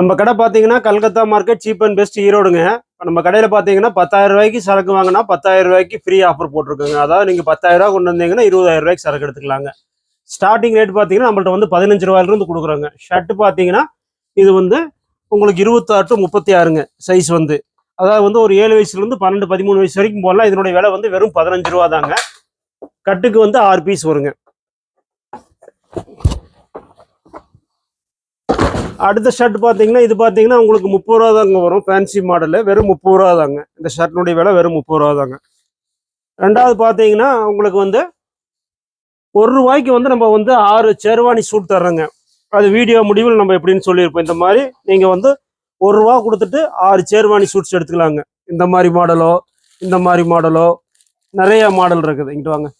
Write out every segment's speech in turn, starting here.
நம்ம கடை பார்த்தீங்கன்னா Calcutta market cheap and best ஈரோடுங்க. நம்ம கடையில் பார்த்தீங்கன்னா பத்தாயிரம் ரூபாய்க்கு சரக்கு வாங்கினா பத்தாயிரம் ரூபாய்க்கு ஃப்ரீ ஆஃபர் போட்டிருக்கோங்க. அதாவது நீங்கள் பத்தாயிரம் ரூபா கொண்டு வந்தீங்கன்னா இருபதாயிரம் ரூபாய்க்கு சரக்கு எடுத்துக்கலாங்க. ஸ்டார்டிங் ரேட் பார்த்தீங்கன்னா நம்மள்ட்ட வந்து பதினஞ்சு ரூபாயிலிருந்து கொடுக்குறோங்க. ஷர்ட் பார்த்தீங்கன்னா இது வந்து உங்களுக்கு இருபத்தாறு டு முப்பத்தி ஆறுங்க சைஸ் வந்து. அதாவது வந்து ஒரு ஏழு வயசுலேருந்து பன்னெண்டு பதிமூணு வயசு வரைக்கும் போடலாம். இதனுடைய விலை வந்து வெறும் பதினஞ்சு ரூபா தாங்க. கட்டுக்கு வந்து ஆறு பீஸ் வருங்க. அடுத்த ஷர்ட் பார்த்தீங்கன்னா இது பார்த்தீங்கன்னா உங்களுக்கு முப்பது ரூபா தாங்க வரும். ஃபேன்சி மாடலு வெறும் முப்பது ரூபா தாங்க. இந்த ஷர்ட்னுடைய விலை வெறும் முப்பது ரூபா தாங்க. ரெண்டாவது பார்த்தீங்கன்னா உங்களுக்கு வந்து ஒரு ரூபாய்க்கு வந்து நம்ம வந்து ஆறு செருவாணி சூட் தர்றோங்க. அது வீடியோ முடிவில் நம்ம எப்படின்னு சொல்லியிருப்போம். இந்த மாதிரி நீங்கள் வந்து ஒரு ரூபா கொடுத்துட்டு ஆறு சேர்வாணி சூட்ஸ் எடுத்துக்கலாங்க. இந்த மாதிரி மாடலோ இந்த மாதிரி மாடலோ நிறைய மாடல் இருக்குது. இங்கிட்டு வாங்க.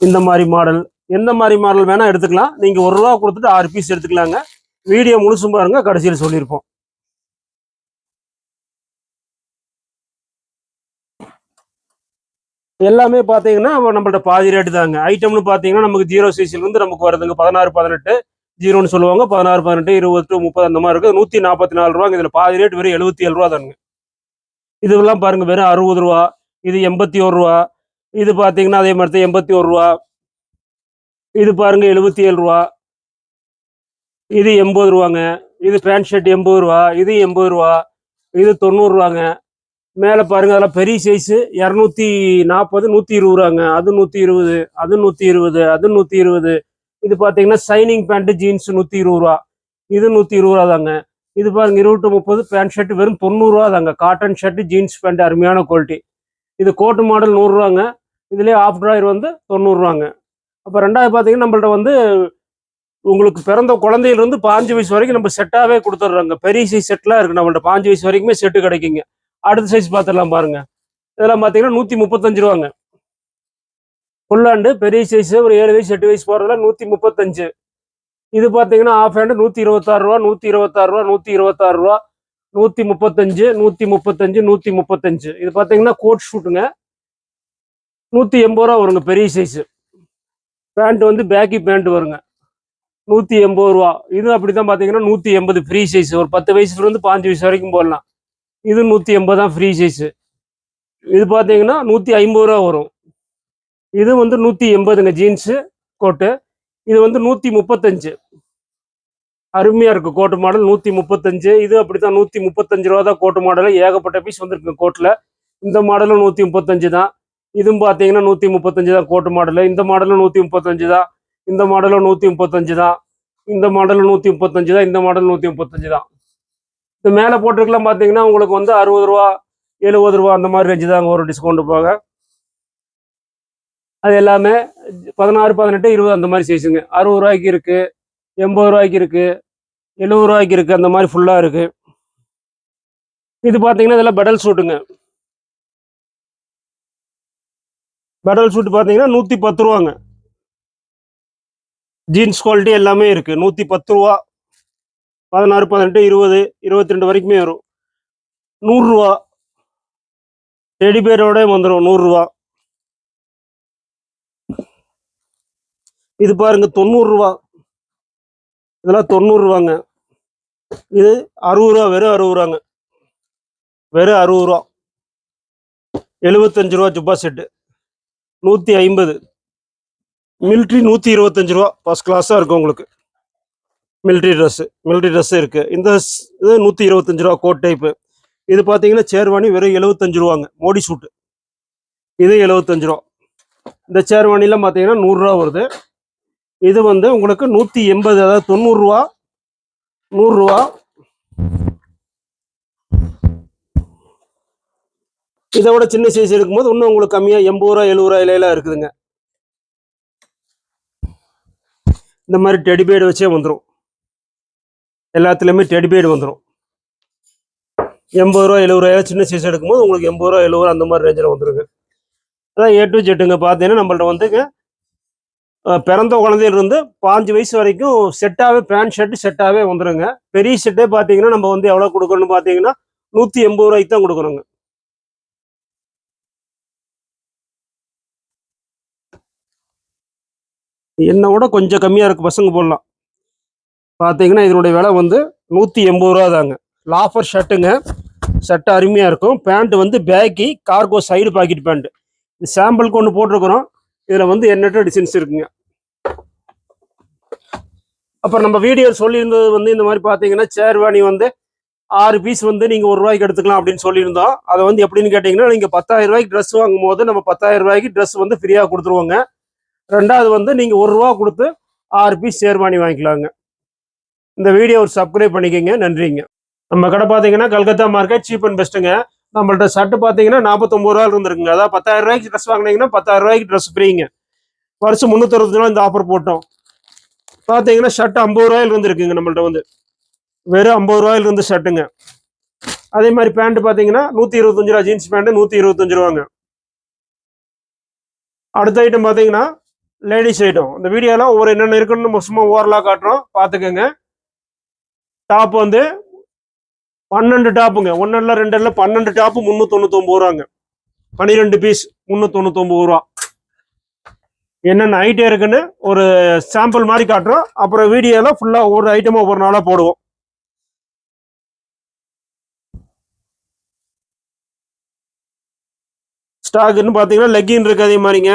இந்த மாதிரி மாடல் எந்த மாதிரி மாடல் வேணால் எடுத்துக்கலாம். நீங்கள் ஒரு ரூபா கொடுத்துட்டு ஆறு பீஸ் எடுத்துக்கலாங்க. வீடியோ முழுசும் பாருங்க கடைசியில் சொல்லியிருப்போம். எல்லாமே பார்த்தீங்கன்னா நம்மள்ட்ட பாதி ரேட்டு தாங்க. ஐட்டம்னு பார்த்தீங்கன்னா நமக்கு ஜீரோ சைஸ்ல இருந்து நமக்கு வருதுங்க. பதினாறு பதினெட்டு ஜீரோன்னு சொல்லுவாங்க. பதினாறு பதினெட்டு இருபது டு முப்பது அந்த மாதிரி இருக்குது நூற்றி நாற்பத்தி நாலு ரூபாங்க. இதில் பாதி ரேட் வெறும் எழுபத்தி ஏழு ரூபா தானுங்க. இதெல்லாம் பாருங்க வெறும் அறுபது ரூபா. இது எண்பத்தி ஒரு ரூபா. இது பார்த்தீங்கன்னா அதே மாதிரி தான் எண்பத்தி ஒரு ரூபா. இது பாருங்க எழுபத்தி ஏழு ரூபா. இது எண்பது ரூபாங்க. இது பேண்ட் ஷர்ட் எண்பது ரூபா இது எண்பது ரூபா இது தொண்ணூறுரூவாங்க மேலே பாருங்க அதெல்லாம் பெரிய சைஸு இரநூத்தி நாற்பது நூற்றி இருபது ரூபாங்க. அது நூற்றி இருபது அது நூற்றி இருபது அது நூற்றி இருபது. இது பார்த்தீங்கன்னா சைனிங் பேண்ட்டு ஜீன்ஸ் நூற்றி இருபது ரூபா. இது நூற்றி இருபது ரூபா தாங்க. இது பாருங்க இருபத்தி முப்பது பேண்ட் ஷர்ட் வெறும் தொண்ணூறுரூவா தாங்க. காட்டன் ஷர்ட் ஜீன்ஸ் பேண்ட் அருமையான குவாலிட்டி இது கோட்டு மாடல் நூறுரூவாங்க இதுலேயே ஆஃப் ட்ராயர் வந்து தொண்ணூறுரூவாங்க அப்போ ரெண்டாவது பார்த்தீங்கன்னா நம்மள்ட்ட வந்து உங்களுக்கு பிறந்த குழந்தையிலிருந்து பாஞ்சு வயசு வரைக்கும் நம்ம செட்டாகவே கொடுத்துட்றாங்க. பெரிய சைஸ் செட்லாம் இருக்குது நம்மள்ட்ட பாஞ்சு வயசு வரைக்குமே செட்டு கிடைக்குங்க. அடுத்த சைஸ் பார்த்துடலாம் பாருங்க. இதெல்லாம் பார்த்தீங்கன்னா நூற்றி முப்பத்தஞ்சு ரூபாங்க. ஃபுல்லாண்டு பெரிய சைஸ் ஒரு ஏழு வயசு எட்டு வயசு போகிறதுல நூற்றி முப்பத்தஞ்சு. இது பார்த்தீங்கன்னா ஆஃப் ஹேண்டு நூற்றி இருபத்தாறு ரூபா நூற்றி இருபத்தாறு ரூபா நூற்றி இருபத்தாறு ரூபா நூற்றி முப்பத்தஞ்சு நூற்றி முப்பத்தஞ்சு நூற்றி முப்பத்தஞ்சு. இது பார்த்தீங்கன்னா கோட் ஷூட்டுங்க நூற்றி எண்பது ரூபா வருங்க பெரிய சைஸு பேண்ட் வந்து பேக்கி பேண்ட் வருங்க. நூற்றி எண்பது ரூபா. இது அப்படி தான் பார்த்தீங்கன்னா நூற்றி எண்பது ஃப்ரீ சைஸ் ஒரு பத்து வயசுலேருந்து பாஞ்சு வயசு வரைக்கும் போடலாம். இது நூற்றி எண்பது தான் ஃப்ரீ சைஸு இது பார்த்தீங்கன்னா நூற்றி ஐம்பது ரூபா வரும். இது வந்து நூற்றி எண்பதுங்க ஜீன்ஸு கோட்டு இது வந்து நூற்றி முப்பத்தஞ்சு. அருமையாக இருக்குது கோட்டு மாடல் நூற்றி முப்பத்தஞ்சு. இது அப்படி தான் நூற்றி முப்பத்தஞ்சு ரூபா தான் கோட்டு மாடல் ஏகப்பட்ட பீஸ் வந்திருக்கு கோட்டில் இந்த மாடலும் நூற்றி முப்பத்தஞ்சு தான். இதுவும் பார்த்தீங்கன்னா நூற்றி முப்பத்தஞ்சு தான் கோட்டு மாடலு இந்த மாடலும் நூற்றி முப்பத்தஞ்சு தான். இந்த மாடலும் நூற்றி முப்பத்தஞ்சு தான். இந்த மாடலும் நூற்றி முப்பத்தஞ்சு தான் இந்த மாடல் நூற்றி முப்பத்தஞ்சு தான். இந்த மேலே போட்டிருக்கலாம் பார்த்தீங்கன்னா உங்களுக்கு வந்து அறுபது ரூபா எழுபது ரூபா அந்த மாதிரி ரேஞ்சு தாங்க ஒரு டிஸ்கவுண்ட் போக. அது எல்லாமே பதினாறு பதினெட்டு இருபது அந்த மாதிரி சைஸுங்க அறுபது ரூபாய்க்கு இருக்கு எண்பது ரூபாய்க்கு இருக்கு எழுபது ரூபாய்க்கு இருக்கு அந்த மாதிரி ஃபுல்லாக இருக்கு. இது பார்த்தீங்கன்னா இதெல்லாம் பெடல் சூட்டுங்க பெடல் சூட் பார்த்தீங்கன்னா நூற்றி பத்து ரூபாங்க. ஜீன்ஸ் குவாலிட்டி எல்லாமே இருக்கு. நூற்றி பத்து ரூபா பதினாறு பதினெட்டு இருபது இருபத்தி ரெண்டு வரைக்குமே வரும். நூறுரூவா டெடி பேரோட வந்துடும் நூறுரூவா இது பாருங்க தொண்ணூறுரூவா இதெல்லாம் தொண்ணூறுரூவாங்க இது அறுபது ரூபா வெறும் அறுபது ரூபாங்க. வெறும் அறுபது ரூபா. எழுபத்தஞ்சு ரூபா ஜுப்பா செட்டு நூற்றி ஐம்பது. மில்ட்ரி நூற்றி இருபத்தஞ்சி ரூபா. ஃபஸ்ட் கிளாஸாக இருக்கும் உங்களுக்கு. மில்ட்ரி ட்ரெஸ்ஸு மில்ட்ரி ட்ரெஸ்ஸு இருக்குது இந்த இது நூற்றி இருபத்தஞ்சு ரூபா கோட் டைப்பு இது பார்த்தீங்கன்னா சேர்வாணி வெறும் எழுபத்தஞ்சு ரூபாங்க. மோடி சூட்டு இது எழுபத்தஞ்சு ரூபா. இந்த சேர்வாணிலாம் பார்த்தீங்கன்னா நூறுரூவா வருது. இது வந்து உங்களுக்கு நூற்றி எண்பது அதாவது தொண்ணூறுரூவா நூறுரூவா இதை விட சின்ன சைஸ் இருக்கும்போது இன்னும் உங்களுக்கு கம்மியாக எண்பது ரூபா எழுபது ரூபா இலையெல்லாம் இருக்குதுங்க. இந்த மாதிரி டெடிபேடு வச்சே வந்துடும் எல்லாத்துலேயுமே டெடிபேடு வந்துடும் எண்பது ரூபா எழுபது ரூபாயா சின்ன சைஸ் எடுக்கும்போது உங்களுக்கு எண்பது ரூபா எழுபது ரூபா அந்த மாதிரி ரேஞ்சில் வந்துருங்க. அதான் ஏ டு ஜெட்டுங்க பார்த்தீங்கன்னா நம்மள்ட்ட வந்துங்க பிறந்த குழந்தையிலிருந்து பாஞ்சு வயசு வரைக்கும் செட்டாகவே பேண்ட் ஷர்ட் செட்டாகவே வந்துருங்க. பெரிய ஷர்ட்டே பார்த்தீங்கன்னா நம்ம வந்து எவ்வளோ கொடுக்கணும்னு பார்த்தீங்கன்னா நூற்றி எண்பது ரூபாய்க்கு தான் கொடுக்குறோங்க என்னை விட கொஞ்சம் கம்மியாக இருக்குது பசங்க போடலாம். பார்த்தீங்கன்னா இதனுடைய விலை வந்து நூற்றி எண்பது ரூபா தாங்க. லாஃபர் ஷர்ட்டுங்க ஷர்ட் அருமையாக இருக்கும். பேண்ட்டு வந்து baggy cargo side pocket pant இது சாம்பிளுக்கு ஒன்று போட்டிருக்கிறோம். இதில் வந்து எண்ணற்ற டிசைன்ஸ் இருக்குங்க. அப்புறம் நம்ம வீடியோ சொல்லியிருந்தது வந்து இந்த மாதிரி பார்த்தீங்கன்னா சேர்வாணி வந்து ஆறு பீஸ் வந்து நீங்கள் ஒரு ரூபாய்க்கு எடுத்துக்கலாம் அப்படின்னு சொல்லியிருந்தோம். அதை வந்து எப்படின்னு கேட்டிங்கன்னா நீங்கள் பத்தாயிரம் ரூபாய்க்கு ட்ரெஸ் வாங்கும் போது நம்ம பத்தாயிரம் ரூபாய்க்கு ட்ரெஸ் வந்து ஃப்ரீயாக கொடுத்துருவோங்க. ரெண்டாவது வந்து நீங்கள் ஒரு ரூபா கொடுத்து ஆறு பீஸ் சேர்வாணி வாங்கிக்கலாங்க. இந்த வீடியோ ஒரு சப்ஸ்கிரைப் பண்ணிக்கோங்க. நன்றிங்க. நம்ம கடை பார்த்தீங்கன்னா கல்கத்தா மார்க்கெட் சீப் அண்ட் பெஸ்ட்டுங்க நம்மள்ட்ட ஷர்ட் பார்த்தீங்கன்னா நாற்பத்தொம்பது ரூபா இருந்துருக்குங்க. அதாவது பத்தாயிரம் ரூபாய்க்கு ட்ரெஸ் வாங்கினீங்கன்னா பத்தாயிரம் ரூபாய்க்கு ட்ரெஸ் ஃப்ரீங்க வருஷம் முந்நூற்றறுபது ரூபா இந்த ஆஃபர் போட்டோம். பார்த்தீங்கன்னா ஷர்ட் ஐம்பது ரூபாயில் இருந்துருக்குங்க நம்மள்ட்ட வந்து. வெறும் ஐம்பது ரூபாயில் இருந்து ஷர்ட்டுங்க அதே மாதிரி பேண்ட் பார்த்தீங்கன்னா நூற்றி இருபத்தஞ்சு ரூபா ஜீன்ஸ் பேண்ட்டு நூற்றி இருபத்தஞ்சு ரூபாங்க. அடுத்த ஐட்டம் பார்த்தீங்கன்னா லேடிஸ் ஐட்டம் இந்த வீடியோலாம் ஒவ்வொரு என்னென்ன இருக்குன்னு நம்ம சும்மா ஓவரலாக காட்டுறோம். பார்த்துக்கோங்க டாப் வந்து பன்னெண்டு டாப்புங்க. ஒன்றில் இல்லை ரெண்டு இல்லை பன்னெண்டு டாப்பு முந்நூற்றொண்ணூத்தொம்பது ரூபாங்க. பன்னிரெண்டு பீஸ் முந்நூற்றொண்ணூத்தொம்பது ரூபா. என்னென்ன ஐட்டம் இருக்குன்னு ஒரு சாம்பிள் மாதிரி காட்டுறோம். அப்புறம் வீடியோவில் ஃபுல்லாக ஒவ்வொரு ஐட்டமும் ஒவ்வொரு நாளாக போடுவோம். ஸ்டாக்குன்னு பார்த்தீங்கன்னா லெக்கின் இருக்குது அதே மாதிரிங்க.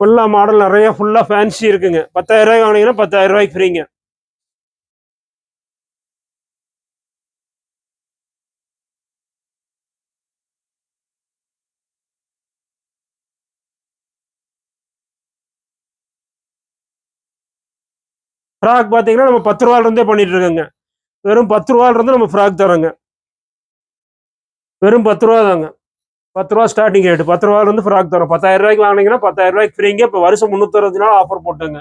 ஃபுல்லாக மாடல் நிறைய ஃபுல்லாக ஃபேன்சி இருக்குங்க. பத்தாயிரம் ரூபாய் வாங்கினீங்கன்னா பத்தாயிரம் ரூபாய்க்கு ஃப்ரீங்க ஃப்ராக் பார்த்தீங்கன்னா நம்ம பத்து ரூபாயிலிருந்தே பண்ணிட்டு இருக்கோங்க. வெறும் பத்து ரூபாயிலிருந்து நம்ம ஃப்ராக் தரோங்க வெறும் பத்து ரூபா தாங்க. பத்து ரூபா ஸ்டார்டிங் ரேட் பத்து ரூபாயில இருந்து ஃப்ராக் தரோம். பத்தாயிரம் ரூபாய்க்கு வாங்கினீங்கன்னா பத்தாயிரம் ரூபாய்க்கு ஃப்ரீங்க இப்போ வருஷம் முந்நூற்றறுபது நாள் ஆஃபர் போட்டுங்க.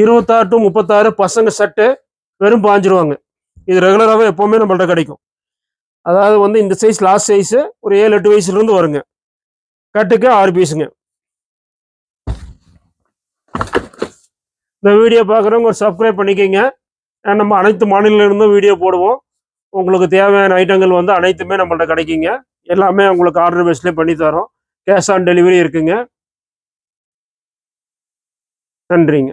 இருபத்தாறு டு முப்பத்தாறு பசங்க செட்டு வெறும் பாஞ்சிருவாங்க. இது ரெகுலராகவே எப்போவுமே நம்மள்ட்ட கிடைக்கும். அதாவது வந்து இந்த சைஸ் லாஸ்ட் சைஸு ஒரு ஏழு எட்டு வயசுலேருந்து வருங்க. கட்டுக்கு ஆறு பீஸுங்க இந்த வீடியோ பார்க்குறவங்க ஒரு சப்ஸ்கிரைப் பண்ணிக்கோங்க. ஏன்னா நம்ம அனைத்து மாநிலங்களிலிருந்தும் வீடியோ போடுவோம். உங்களுக்கு தேவையான ஐட்டங்கள் வந்து அனைத்துமே நம்மள்ட்ட கிடைக்குங்க. எல்லாமே உங்களுக்கு ஆர்டர் பேஸ்லேயே பண்ணித்தரோம் கேஷ் ஆன் டெலிவரி இருக்குங்க. நன்றிங்க.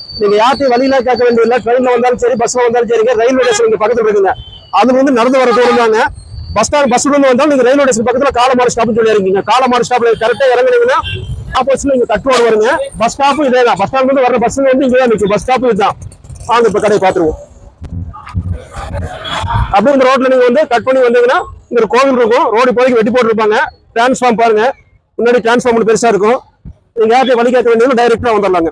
நீங்க யார்ட்டையும் வழியெல்லாம் கேட்க வேண்டியதில்லை. ட்ரெயின்ல வந்தாலும் சரி பஸ்ல வந்தாலும் சரிங்க ரயில்வே ஸ்டேஷன் இங்க பக்கத்துல இருக்குங்க. அது வந்து நடந்து வர தூரம் பஸ் ஸ்டாண்ட் பஸ் இருந்து வந்தாலும் நீங்க ரயில்வே ஸ்டேஷன் பக்கத்துல காலமாறு ஸ்டாப்னு சொல்லி இருக்கீங்க காலமாறு ஸ்டாப்ல கரெக்டா இறங்குனீங்கன்னா ஆப்போசிட்ல இங்க கட் வருங்க. பஸ் ஸ்டாப்பும் இதே தான் பஸ் ஸ்டாண்ட் வந்து வர பஸ் வந்து இங்கே தான் நிற்கும் பஸ் ஸ்டாப் இதுதான். வாங்க இப்ப கடையை பார்த்துருவோம். அப்படியே இந்த ரோட்ல நீங்க வந்து கட் பண்ணி வந்தீங்கன்னா இங்க கோவில் இருக்கும். ரோடு இப்போதைக்கு வெட்டி போட்டுருப்பாங்க. டிரான்ஸ்ஃபார்ம் பாருங்க. முன்னாடி டிரான்ஸ்ஃபார்ம் பெருசா இருக்கும். நீங்க யார்கிட்ட வழி கேட்க வேண்டியது டைரக்டா வந்துடலாங்க.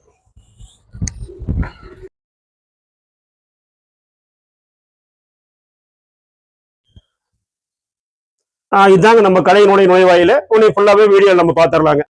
இதாங்க நம்ம கலையினுடைய நுழைவாயில. உன்னை ஃபுல்லாவே வீடியோ நம்ம பாத்துரலாங்க